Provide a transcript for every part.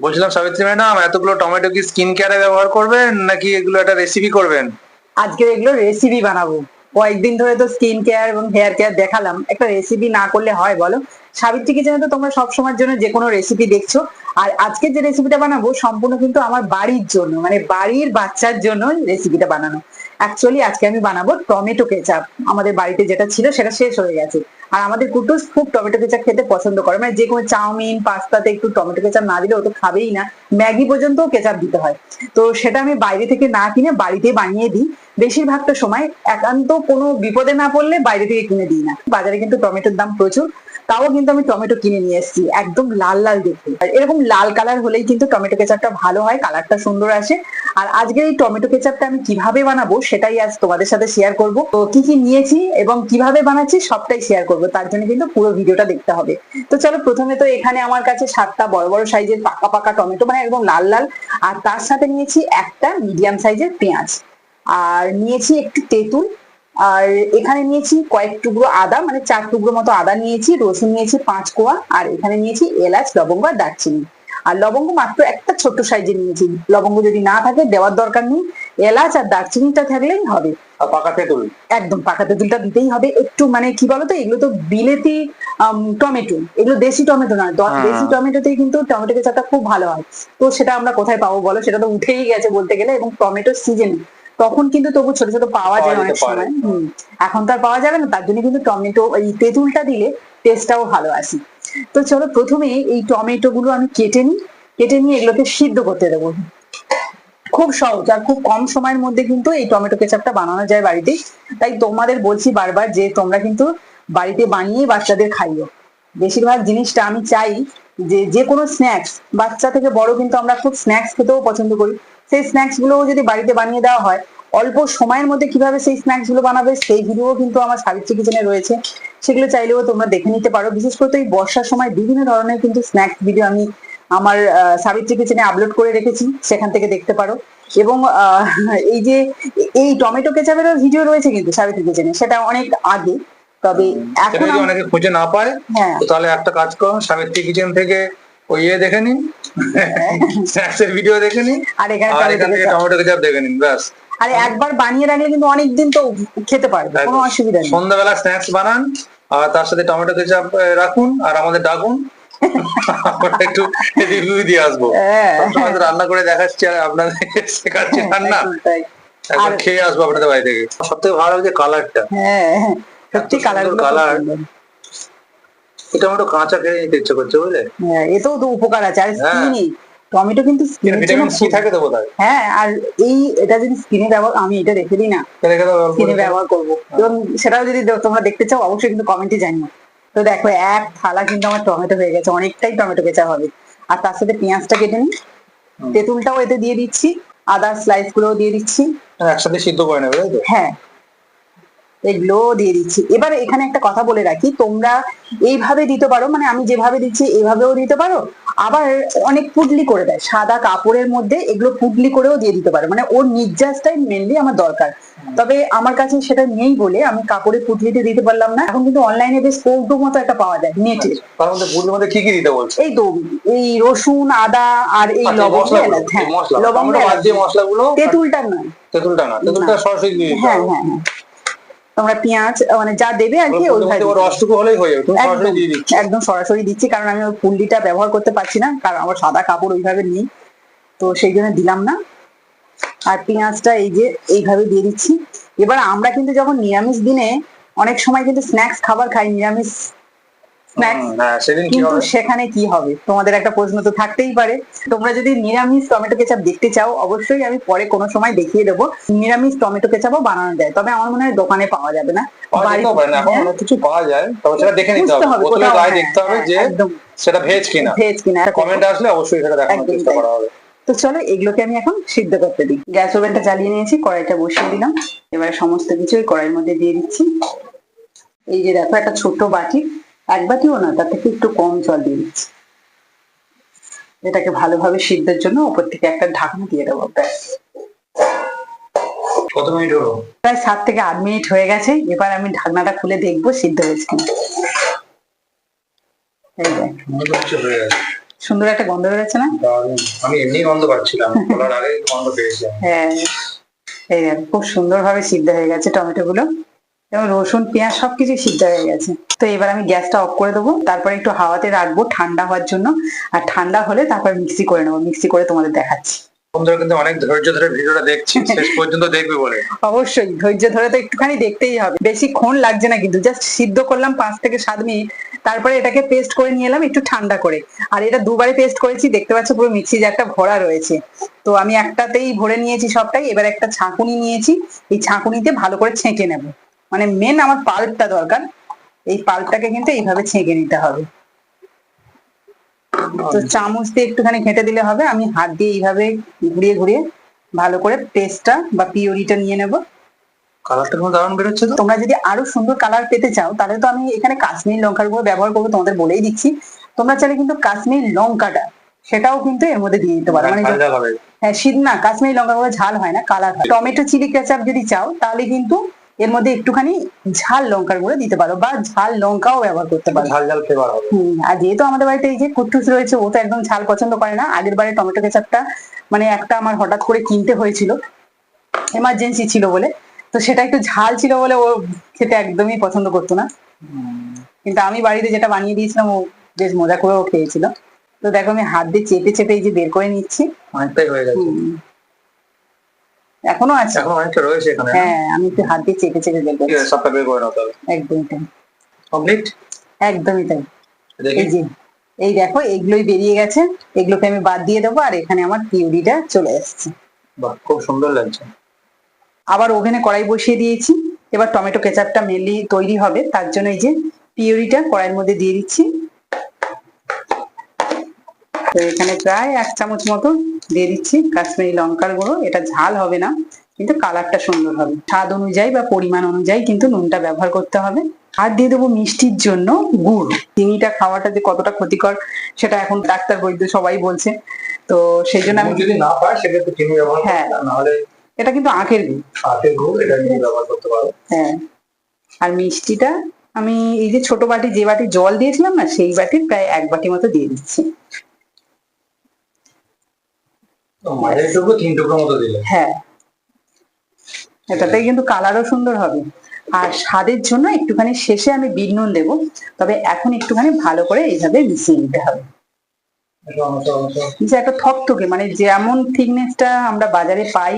বলছিলাম, সাবিত্রী ম্যাডাম, এতগুলো টমেটো কি স্কিন কেয়ারে ব্যবহার করবেন, নাকি এগুলো একটা রেসিপি করবেন? আজকে এগুলো রেসিপি বানাবো। কয়েকদিন ধরে তো স্কিন কেয়ার এবং হেয়ার কেয়ার দেখালাম। একটা রেসিপি না করলে হয়, বলো? সাবিত্রী কিচেনে তো, তোমরা সব সময়ের জন্য যে কোনো রেসিপি দেখছ। আর আজকে যে রেসিপিটা বানাবো, সম্পূর্ণ কিন্তু আমার বাড়ির জন্য মানে বাড়ির বাচ্চার জন্য রেসিপিটা বানানো। অ্যাকচুয়ালি আজকে আমি বানাবো টমেটো কেচাপ আমাদের বাড়িতে যেটা ছিল, সেটা শেষ হয়ে গেছে। আর আমাদের কুটুস খুব টমেটো কেচাপ খেতে পছন্দ করে। মানে যে কোনো চাউমিন, পাস্তাতে একটু টমেটো কেচাপ না দিলে ও তো খাবেই না। ম্যাগি পর্যন্ত কেচাপ দিতে হয়। তো সেটা আমি বাইরে থেকে না কিনে বাড়িতে বানিয়ে দিই। বেশিরভাগটা সময় একান্ত কোনো বিপদে না পড়লে বাইরে থেকে কিনে দিই না। বাজারে কিন্তু টমেটোর দাম প্রচুর। তাও কিন্তু আমি টমেটো কিনে নিয়ে এসেছি, একদম লাল লাল দেখতে। আর এরকম লাল কালার হলেই কিন্তু টমেটো কেচাপটা ভালো হয় কালারটা সুন্দর আসে। আর আজকের এই টমেটো কেচাপটা আমি কীভাবে বানাবো সেটাই আজ তোমাদের সাথে শেয়ার করব। তো কি কি নিয়েছি এবং কীভাবে বানাচ্ছি সবটাই শেয়ার করব, তার জন্য কিন্তু পুরো ভিডিওটা দেখতে হবে। তো চলো প্রথমে তো এখানে আমার কাছে সাতটা বড় বড় সাইজের পাকা পাকা টমেটো মানে একদম লাল লাল। আর তার সাথে নিয়েছি একটা মিডিয়াম সাইজের পেঁয়াজ। আর নিয়েছি একটু তেঁতুল। আর এখানে নিয়েছি কয়েক টুকরো আদা মানে চার টুকরো মতো আদা নিয়েছি রসুন নিয়েছি পাঁচ কোয়া আর এখানে নিয়েছি এলাচ লবঙ্গ আর দারচিনি। আর লবঙ্গ মাত্র একটা ছোট্ট সাইজে নিয়েছি। লবঙ্গ যদি না থাকে দেওয়ার দরকার নেই। এলাচ আর দারচিনিটা থাকলেই হবে। আর পাকা তেঁতুল? একদম পাকা তেঁতুলটা দিতেই হবে। একটু মানে কি বলতো এগুলো তো বিলেতি টমেটো। এগুলো দেশি টমেটো নয়। হ্যাঁ। দেশি টমেটোতেই কিন্তু টমেটো কেচাপটা খুব ভালো হয়। তো সেটা আমরা কোথায় পাবো বলো? সেটা তো উঠেই গেছে বলতে গেলে এবং টমেটোর সিজন তখন কিন্তু তবু ছোট ছোট পাওয়া যায় অনেক সময়। এখন তো আর পাওয়া যাবে না তার জন্য কিন্তু টমেটো এই তেঁতুলটা দিলে টেস্টটাও ভালো আসে। তো চলো প্রথমে এই টমেটো গুলো আমি কেটে নিই কেটে নিয়ে এগুলোকে সিদ্ধ করতে দেবো। খুব সহজ আর খুব কম সময়ের মধ্যে কিন্তু এই টমেটো কেচাপটা বানানো যায় বাড়িতে। তাই তোমাদের বলছি বারবার যে তোমরা কিন্তু বাড়িতে বানিয়ে বাচ্চাদের খাইও। বেশিরভাগ জিনিসটা আমি চাই যে যে কোনো স্ন্যাক্স বাচ্চা থেকে বড় কিন্তু আমরা খুব স্ন্যাক্স খেতেও পছন্দ করি। সেই স্ন্যাক্স গুলোও যদি বাড়িতে বানিয়ে দেওয়া হয় অল্প সময়ের মধ্যে কীভাবে সেই স্ন্যাক্সগুলো বানাবে সেই ভিডিও কিন্তু আমার সাবিত্রী কিচেনে রয়েছে। সেগুলো চাইলেও তোমরা দেখে নিতে পারো। বিশেষ করে তো এই বর্ষার সময় বিভিন্ন ধরনের কিন্তু স্ন্যাক্স ভিডিও আমি আমার সাবিত্রী কিচেনে আপলোড করে রেখেছি সেখান থেকে দেখতে পারো। এবং আহ, এই যে এই টমেটো কেচাপেরও ভিডিও রয়েছে কিন্তু সাবিত্রী কিচেনে সেটা অনেক আগে। তবে এখন যদি অনেকে খুঁজে না পায় হ্যাঁ। তাহলে একটা কাজ করুন সাবিত্রী কিচেন থেকে ওই ইয়ে দেখে নিন। ভিডিও দেখে নিন। আর এখানে টমেটো কেচাপ। দেখে নিন ব্যাস। আরে একবার বানিয়ে রাখলে কিন্তু অনেকদিন তো খেতে পারবে কোনো অসুবিধা নেই। সন্ধ্যাবেলা স্ন্যাক্স বানান আর তার সাথে টমেটো কেচাপ রাখুন আর আমাদের ডাকুন। একটু রিভিউ দিয়ে আসব। হ্যাঁ। রান্না করে দেখাচ্ছি আর আপনাদের শেখাচ্ছি রান্না। আর- খেয়ে আসব আপনাদের বাড়ি থেকে। সব থেকে ভালো লাগছে কালারটা হ্যাঁ হ্যাঁ। সত্যি কালার colour। এটা আমার কাঁচা খেয়ে নিতে ইচ্ছে করছে বুঝলে? হ্যাঁ এতেও তো উপকার আছে। আর হ্যাঁ। স্কিনে টমেটো কিন্তু ভিটামিন সি থাকে তো বোধহয়? হ্যাঁ আর এই এটা যদি স্কিনে ব্যবহার আমি এটা রেখে দিই না স্কিনে ব্যবহার করব। এবং সেটাও যদি তোমরা দেখতে চাও অবশ্যই কিন্তু কমেন্টে জানিও। তো দেখো এক থালা কিন্তু আমার টমেটো হয়ে গেছে অনেকটাই টমেটো কেচা হবে। আর তার সাথে পেঁয়াজটা কেটে নিই। তেঁতুলটাও এতে দিয়ে দিচ্ছি আদার স্লাইস গুলোও দিয়ে দিচ্ছি। একসাথে সিদ্ধ করে নেবে হ্যাঁ। এগুলো দিয়ে দিচ্ছি। এবার এখানে একটা কথা বলে রাখি তোমরা এইভাবে দিতে পারো মানে আমি যেভাবে দিচ্ছি এইভাবেও দিতে পারো আবার অনেক পুডলি করে দেয় সাদা কাপড়ের মধ্যে এগুলো পুডলি করেও দিয়ে দিতে পারো মানে ওর নির্যাসটাই মেনলি আমার দরকার। তবে আমার কাছে সেটা নেই বলে আমি কাপড়ে পুডলিতে দিতে পারলাম না এখন কিন্তু অনলাইনে বেশ কৌটো মতো একটা পাওয়া যায় নেটের তার মধ্যে কি কি দিতে বলছো? এই তো এই রসুন আদা আর এই আচ্ছা, লবঙ্গ হ্যাঁ লবঙ্গ তেঁতুলটা নয়। তেঁতুলটা না তেঁতুলটা সরাসরি হ্যাঁ হ্যাঁ হ্যাঁ। তোমরা পেঁয়াজ মানে যা দেবে আর কি রসটুকু হলেই হয়ে যাবে একদম সরাসরি দিচ্ছি। কারণ আমি ওই পুল্লিটা ব্যবহার করতে পারছি না কারণ আমার সাদা কাপড় ওইভাবে নেই। তো সেই জন্য দিলাম না। আর পেঁয়াজটা এই যে এইভাবে দিয়ে দিচ্ছি। এবার আমরা কিন্তু যখন নিরামিষ দিনে অনেক সময় কিন্তু স্ন্যাক্স খাবার খাই নিরামিষ কিন্তু হবে? সেখানে কি হবে? তোমাদের একটা প্রশ্ন তো থাকতেই পারে। তোমরা যদি নিরামিষ টমেটো কেচাপ দেখতে চাও অবশ্যই আমি পরে কোনো সময় দেখিয়ে দেবো। নিরামিষ টমেটো কেচাপও বানানো যায় তবে আমার মনে হয় দোকানে পাওয়া যাবে না। হ্যাঁ, অনেক কিছু পাওয়া যায় তবে সেটা দেখে নিতে হবে। হবে বোতলে কোথাও, গায়ে হ্যাঁ, দেখতে হবে হ্যাঁ, যে সেটা ভেজ কিনা। ভেজ কিনা কমেন্ট আসলে অবশ্যই সেটা দেখানোর চেষ্টা করা হবে। তো চলো এগুলোকে আমি এখন সিদ্ধ করতে দিই। গ্যাস ওভেনটা চালিয়ে নিয়েছি কড়াইটা বসিয়ে দিলাম। এবারে সমস্ত কিছু ওই কড়াইয়ের মধ্যে দিয়ে দিচ্ছি। এই যে দেখো একটা ছোট বাটি। এক বাটিও না তার থেকে একটু কম জল দিয়ে দিচ্ছি। এটাকে ভালোভাবে সিদ্ধের জন্য উপর থেকে একটা ঢাকনা দিয়ে দেবো ব্যাস। কত মিনিট হলো? প্রায় সাত থেকে আট মিনিট হয়ে গেছে এবার আমি ঢাকনাটা খুলে দেখব সিদ্ধ হয়েছে সুন্দর একটা গন্ধ বেরোচ্ছে না? আমি এমনি গন্ধ পাচ্ছিলাম বলার আগে গন্ধ পেয়েছি হ্যাঁ। এই খুব সুন্দরভাবে সিদ্ধ হয়ে গেছে টমেটো গুলো এবং রসুন পেঁয়াজ সবকিছু সিদ্ধ হয়ে গেছে। তো এবার আমি গ্যাসটা অফ করে দেবো। তারপরে একটু হাওয়াতে রাখব ঠান্ডা হওয়ার জন্য। আর ঠান্ডা হলে তারপর মিক্সি করে নেব। মিক্সি করে তোমাদের দেখাচ্ছি। বন্ধুরা কিন্তু অনেক ধৈর্য ধরে ভিডিওটা দেখছি। শেষ পর্যন্ত দেখবে বলে। অবশ্যই ধৈর্য ধরে তো একটুখানি দেখতেই হবে। বেশিক্ষণ লাগছে না কিন্তু জাস্ট সিদ্ধ করলাম পাঁচ থেকে সাত মিনিট। তারপরে এটাকে পেস্ট করে নিয়ে এলাম একটু ঠান্ডা করে। আর এটা দুবারে পেস্ট করেছি দেখতে পাচ্ছ পুরো মিক্সি জারটা ভরা রয়েছে। তো আমি একটাতেই ভরে নিয়েছি সবটাই। এবার একটা ছাঁকুনি নিয়েছি। এই ছাঁকুনিতে ভালো করে ছেঁকে নেব। মানে মেন আমার পাল্পটা দরকার। এই পাল্পটাকে কিন্তু এইভাবে ছেঁকে নিতে হবে। তো চামচ দিয়ে একটুখানি ঘেঁটে দিলে হবে। আমি হাত দিয়ে এইভাবে ঘুরিয়ে ঘুরিয়ে ভালো করে পেস্টটা বা পিওরিটা নিয়ে নেব। কালারটা কোনো দারুণ বেরোচ্ছে তোমরা যদি আরও সুন্দর কালার পেতে চাও তাহলে তো আমি এখানে কাশ্মীর লঙ্কার গুঁড়ো ব্যবহার করব তোমাদের বলেই দিচ্ছি। তোমরা চাইলে কিন্তু কাশ্মীর লঙ্কাটা সেটাও কিন্তু এর মধ্যে দিয়ে দিতে পারো। মানে ঝাল হবে। হ্যাঁ শীত না কাশ্মীরি লঙ্কা গুঁড়ো ঝাল হয় না কালার হয়। টমেটো চিলি কেচাপ যদি চাও তাহলে কিন্তু এর মধ্যে একটুখানি ঝাল লঙ্কার গুঁড়ো দিতে পারো বা ঝাল লঙ্কাও ব্যবহার করতে পারো। ঝাল ঝাল ফ্লেভার হবে। হুম, আর যেহেতু আমাদের বাড়িতে এই যে কুট্টুস রয়েছে ও তো একদম ঝাল পছন্দ করে না। আগের বারে টমেটো কেচাপটা মানে একটা আমার হঠাৎ করে কিনতে হয়েছিল এমার্জেন্সি ছিল বলে। তো সেটা একটু ঝাল ছিল বলে ও খেতে একদমই পছন্দ করতো না। কিন্তু আমি বাড়িতে যেটা বানিয়ে দিয়েছিলাম ও বেশ মজা করেও খেয়েছিল। তো দেখো আমি হাত দিয়ে চেপে চেপে এই যে বের করে নিচ্ছি। অনেকটাই হয়ে গেছে। এখনও আছে? এখন অনেকটা রয়েছে এখানে। হ্যাঁ আমি একটু হাত দিয়ে চেপে চেপে আছে সবটা বের করে নাও তাহলে। একদমই তাই। কমপ্লিট একদমই তাই। এই যে এই দেখো এগুলোই বেরিয়ে গেছে। এগুলোকে আমি বাদ দিয়ে দেবো আর এখানে আমার পিউরিটা চলে আসছে বাহ খুব সুন্দর লাগছে। আবার ওভেনে কড়াই বসিয়ে দিয়েছি। এবার টমেটো কেচাপটা মেনলি তৈরি হবে তার জন্য এই যে পিউরিটা কড়াইয়ের মধ্যে দিয়ে দিচ্ছি। তো এখানে প্রায় এক চামচ মতো দিয়ে দিচ্ছি। কাশ্মীরি লঙ্কার গুঁড়ো এটা ঝাল হবে না কিন্তু কালারটা সুন্দর হবে। স্বাদ অনুযায়ী বা পরিমাণ অনুযায়ী কিন্তু নুনটা ব্যবহার করতে হবে। আর দিয়ে দেবো মিষ্টির জন্য গুড়। চিনিটা খাওয়াটা যে কতটা ক্ষতিকর সেটা এখন ডাক্তার বৈদ্য সবাই বলছে। তো সেই জন্য আমি যদি না পায় সেক্ষেত্রে চিনি ব্যবহার হ্যাঁ। করতে না হলে এটা কিন্তু আখের গুড়। আখের গুড় এটা নিয়ে ব্যবহার করতে পারো। হ্যাঁ। আর মিষ্টিটা আমি এই যে ছোট বাটি যে বাটি জল দিয়েছিলাম না সেই বাটির প্রায় এক বাটি মতো দিয়ে দিচ্ছি। মাঝারি টুকরো তিন টুকরো মতো দিলে। হ্যাঁ। এটাতে কিন্তু কালারও সুন্দর হবে। আর স্বাদের জন্য একটুখানি শেষে আমি বিট নুন দেবো তবে এখন একটুখানি ভালো করে এইভাবে মিশিয়ে নিতে হবে। যে একটা থকথকে মানে যেমন থিকনেসটা আমরা বাজারে পাই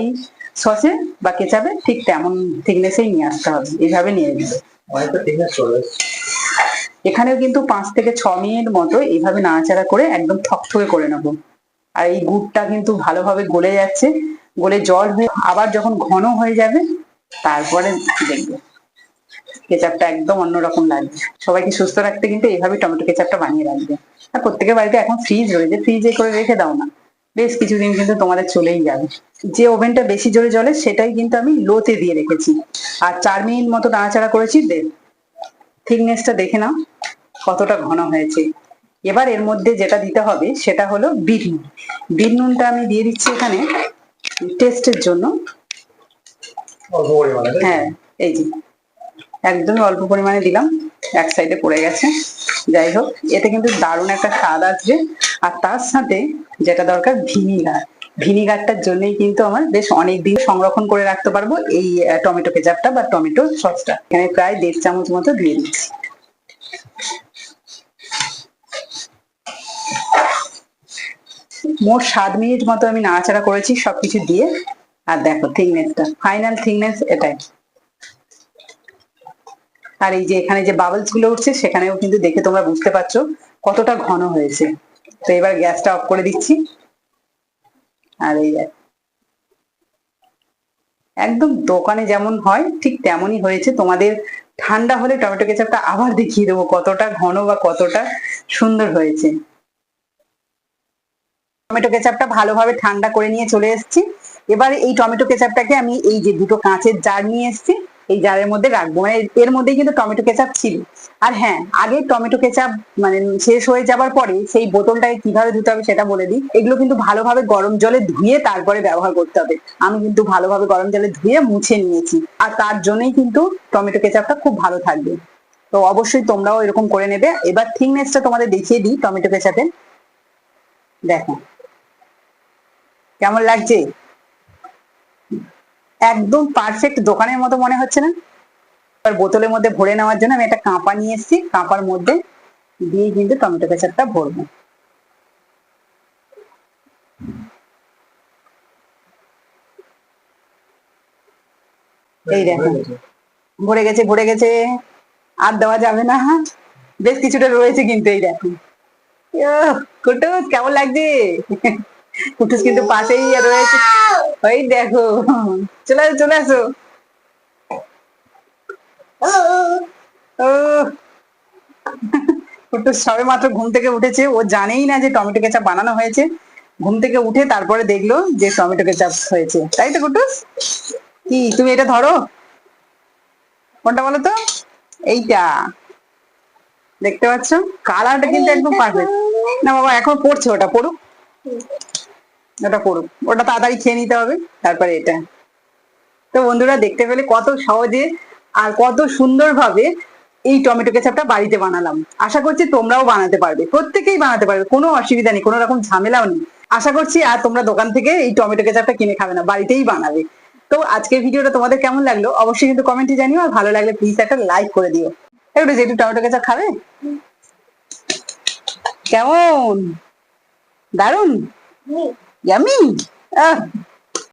সসে বা কেচাপে ঠিক তেমন থিকনেসেই নিয়ে আসতে হবে। এইভাবে নিয়ে এসছে। এখানেও কিন্তু পাঁচ থেকে ছ মিনিট মতো এইভাবে নাড়াচাড়া করে একদম থকথকে করে নেব। আর এই গুড়টা কিন্তু ভালোভাবে গলে যাচ্ছে। গলে জল হয়ে আবার যখন ঘন হয়ে যাবে, তারপরে দেখবে। কেচাপটা একদম অন্যরকম লাগবে। সবাইকে সুস্থ রাখতে কিন্তু এইভাবে টমেটো কেচাপটা বানিয়ে রাখবে। আর প্রত্যেকের বাড়িতে এখন ফ্রিজ রয়েছে। ফ্রিজে করে রেখে দাও না। বেশ কিছুদিন কিন্তু তোমাদের চলেই যাবে। যে ওভেনটা বেশি জোরে জ্বলে, সেটাই কিন্তু আমি লোতে দিয়ে রেখেছি। আর চার মিনিট মতো নাড়াচাড়া করেছি দেখ থিকনেসটা দেখে নাও, কতটা ঘন হয়েছে। এবার এর মধ্যে যেটা দিতে হবে সেটা হলো বিট নুন। বিট নুনটা আমি দিয়ে দিচ্ছি এখানে টেস্টের জন্য? হ্যাঁ এই যে। একদমই অল্প পরিমাণে দিলাম এক সাইডে পড়ে গেছে। যাই হোক এতে কিন্তু দারুণ একটা স্বাদ আসবে। আর তার সাথে যেটা দরকার ভিনিগার। ভিনিগারটার জন্যই কিন্তু আমার বেশ অনেক দিন সংরক্ষণ করে রাখতে পারব এই টমেটো কেচাপটা বা টমেটো সসটা। এখানে প্রায় দেড় চামচ মতো দিয়ে দিচ্ছি। মোট সাত মিনিট মতো আমি নাড়াচাড়া করেছি, সবকিছু দিয়ে। আর দেখো থিকনেসটা ফাইনাল থিকনেস এটাই। আর এই যে এখানে যে বাবলসগুলো উঠছে, সেখানেও কিন্তু দেখে তোমরা বুঝতে পারছ কতটা ঘন হয়েছে। তো এবার গ্যাসটা অফ করে দিচ্ছি। আর এই। একদম দোকানে যেমন হয়, ঠিক তেমনই হয়েছে। তোমাদের ঠান্ডা হলে টমেটো কেচাপটা আবার দেখিয়ে দেবো কতটা ঘন বা কতটা সুন্দর হয়েছে। টমেটো কেচাপটা ভালোভাবে ঠান্ডা করে নিয়ে চলে এসেছি। এবার এই টমেটো কেচাপটাকে আমি এই যে দুটো কাঁচের জার নিয়ে এসেছি, এই জারের মধ্যে রাখব। মানে এর মধ্যেই কিন্তু টমেটো কেচাপ ছিল। আর হ্যাঁ আগে টমেটো কেচাপ মানে শেষ হয়ে যাবার পরে সেই বোতলটাকে কীভাবে ধুতে হবে সেটা বলে দিই। এগুলো কিন্তু ভালোভাবে গরম জলে ধুয়ে তারপরে ব্যবহার করতে হবে। আমি কিন্তু ভালোভাবে গরম জলে ধুয়ে মুছে নিয়েছি। আর তার জন্যই কিন্তু টমেটো কেচাপটা খুব ভালো থাকবে। তো অবশ্যই তোমরাও এরকম করে নেবে। এবার থিকনেসটা তোমাদের দেখিয়ে দিই টমেটো কেচাপের। দেখো। কেমন লাগছে? একদম পারফেক্ট দোকানের মতো মনে হচ্ছে না? এবার বোতলের মধ্যে ভরে নেওয়ার জন্য আমি একটা কাঁপা নিয়ে এসেছি। কাঁপার মধ্যে দিয়ে কিন্তু টমেটো কেচাপটা ভরবো। এই দেখো, ভরে গেছে ভরে গেছে। আর দেওয়া যাবে না। বেশ কিছুটা রয়েছে কিন্তু এই দেখো। কেমন লাগছে? কুটুস কিন্তু পাশেই রয়েছে। ওই দেখো, চলে আসো চলে আসো। কুটুস সবে মাত্র ঘুম থেকে উঠেছে। ও জানেই না যে টমেটো কেচাপ বানানো হয়েছে। ঘুম থেকে উঠে তারপরে দেখল যে টমেটো কেচাপ হয়েছে। তাই তো কুটুস কি, তুমি এটা ধরো? কোনটা বলো তো? এইটা। দেখতে পাচ্ছ? কালারটা কিন্তু একদম পারফেক্ট না বাবা, এখন পড়ছে ওটা, পড়ুক। ওটা পড়ুক ওটা তাড়াতাড়ি খেয়ে নিতে হবে, তারপরে এটা। তো বন্ধুরা, দেখতে পেলে কত সহজে আর কত সুন্দরভাবে এই টমেটো কেচাপটা বাড়িতে বানালাম। আশা করছি তোমরাও বানাতে পারবে। প্রত্যেকেই বানাতে পারবে, কোনো অসুবিধা নেই, কোনো রকম ঝামেলাও নেই। আশা করছি আর তোমরা দোকান থেকে এই টমেটো কেচাপটা কিনে খাবে না, বাড়িতেই বানাবে। তো আজকের ভিডিওটা তোমাদের কেমন লাগল অবশ্যই কিন্তু কমেন্টে জানিও, আর ভালো লাগলে প্লিজ একটা লাইক করে দিও। একটু যেটু টমেটো কেচাপ খাবে? কেমন? দারুণ E a mim? Ah,